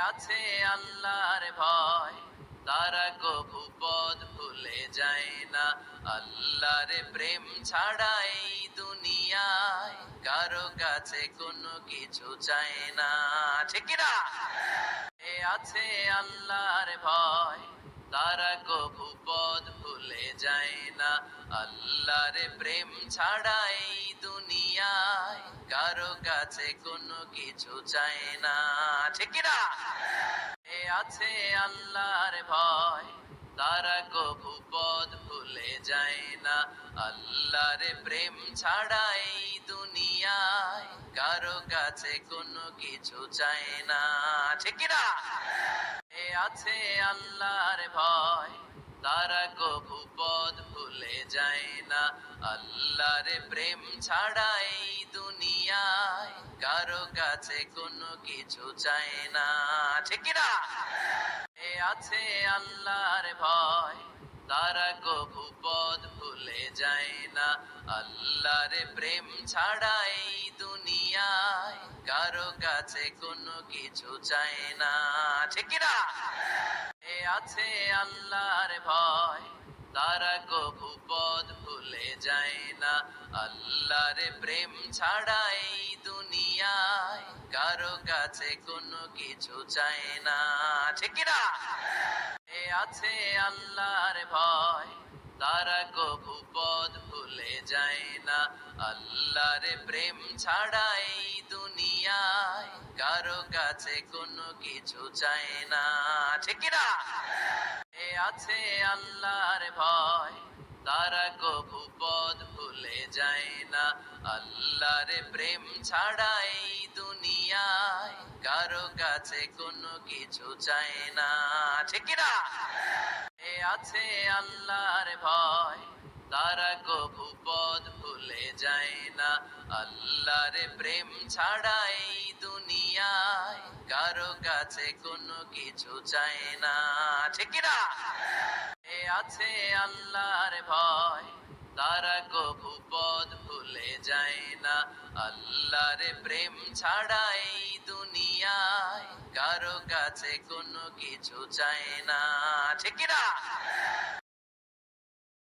আছে আল্লাহর ভয়। তারা কভু পদ ভুলে যায় না। আল্লাহর প্রেম ছাড়াই দুনিয়ায় কারও কাছে কোনো কিছু চায় না। ঠিক না আছে আল্লাহর ভয়। তারা কভু পদ ভুলে যায় না। আল্লাহর প্রেম ছাড়াই দুনিয়ায় কারও কাছে কোনো কিছু চায় না। ঠিক না? এ আছে আল্লাহর ভয়, তারা কভু পদ ভুলে যায় না। আল্লাহর প্রেম ছাড়া এই দুনিয়ায় কারও কাছে কোনো কিছু চায় না। ঠিক না? এ আছে আল্লাহর ভয়, তারা কভু পদ ভুলে যায় না। আল্লাহর প্রেম ছাড়া এই দুনিয়ায় কারও কাছে কোনো কিছু চায় না। ঠিক না আছে আল্লাহর ভয়, তারা কভু পদ ভুলে যায় না। আল্লাহর প্রেম ছাড়া এই দুনিয়ায় কারও কাছে কোনো কিছু চায় না। ঠিক না আছে আল্লাহর ভয় তারা কভু পদ ভুলে যায় না। আল্লাহর প্রেম ছাড়া এই দুনিয়ায় কারও কাছে কোনো কিছু চায় না। ঠিক না আছে আল্লাহর ভয়, তারা কভু পদ ভুলে যায় না। আল্লাহর প্রেম ছাড়া এই দুনিয়ায় কারও কাছে কোনো কিছু চায় না। ঠিক না আছে আল্লাহর ভয়, তারা কভু পদ ভুলে যায় না। আল্লাহর প্রেম ছাড়া এই দুনিয়ায় কারও কাছে কোনো কিছু চায় না। ঠিক না এ আছে আল্লাহর ভয়, তারা কভু পদ ভুলে যায় না। আল্লাহর প্রেম ছাড়া এই দুনিয়ায় কারও কাছে কোনো কিছু চায় না। ঠিক না এ আছে আল্লাহর ভয়, তারা কভু পদ ভুলে যায় না। আল্লাহর প্রেম ছাড়া এই দুনিয়ায় কারও কাছে কোনো কিছু চায় না। ঠিক না